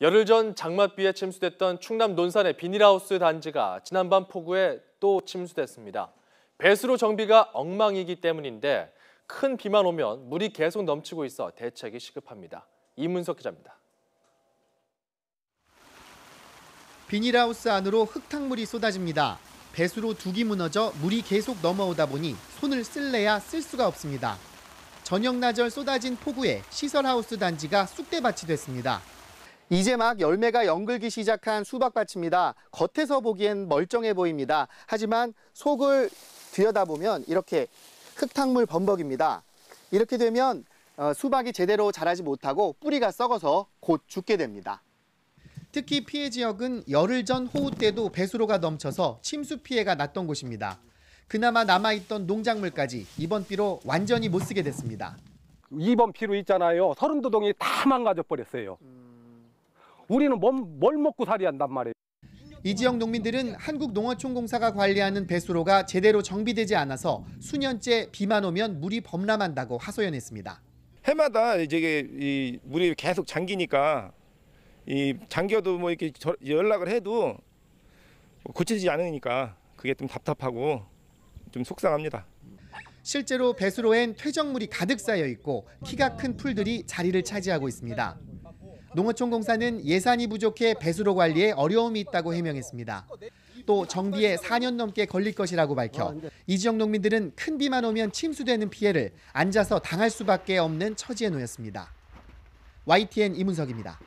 열흘 전 장맛비에 침수됐던 충남 논산의 비닐하우스 단지가 지난밤 폭우에 또 침수됐습니다. 배수로 정비가 엉망이기 때문인데 큰 비만 오면 물이 계속 넘치고 있어 대책이 시급합니다. 이문석 기자입니다. 비닐하우스 안으로 흙탕물이 쏟아집니다. 배수로 둑이 무너져 물이 계속 넘어오다 보니 손을 쓸래야 쓸 수가 없습니다. 저녁 나절 쏟아진 폭우에 시설하우스 단지가 쑥대밭이 됐습니다. 이제 막 열매가 연글기 시작한 수박밭입니다. 겉에서 보기엔 멀쩡해 보입니다. 하지만 속을 들여다보면 이렇게 흙탕물 범벅입니다. 이렇게 되면 어, 수박이 제대로 자라지 못하고 뿌리가 썩어서 곧 죽게 됩니다. 특히 피해 지역은 열흘 전 호우 때도 배수로가 넘쳐서 침수 피해가 났던 곳입니다. 그나마 남아있던 농작물까지 이번 비로 완전히 못 쓰게 됐습니다. 2번 피로 있잖아요. 서른도동이 다 망가져 버렸어요. 우리는 뭘, 뭘 먹고 살이야 한단 말이에요. 이 지역 농민들은 한국농어촌공사가 관리하는 배수로가 제대로 정비되지 않아서 수년째 비만 오면 물이 범람한다고 하소연했습니다. 해마다 이제 이 물이 계속 잠기니까 이 잠겨도 뭐 이렇게 저- 연락을 해도 고쳐지지 않으니까 그게 좀 답답하고 좀 속상합니다. 실제로 배수로엔 퇴적물이 가득 쌓여 있고 키가 큰 풀들이 자리를 차지하고 있습니다. 농어촌 공사는 예산이 부족해 배수로 관리에 어려움이 있다고 해명했습니다. 또 정비에 4년 넘게 걸릴 것이라고 밝혀 이 지역 농민들은 큰 비만 오면 침수되는 피해를 앉아서 당할 수밖에 없는 처지에 놓였습니다. YTN 이문석입니다.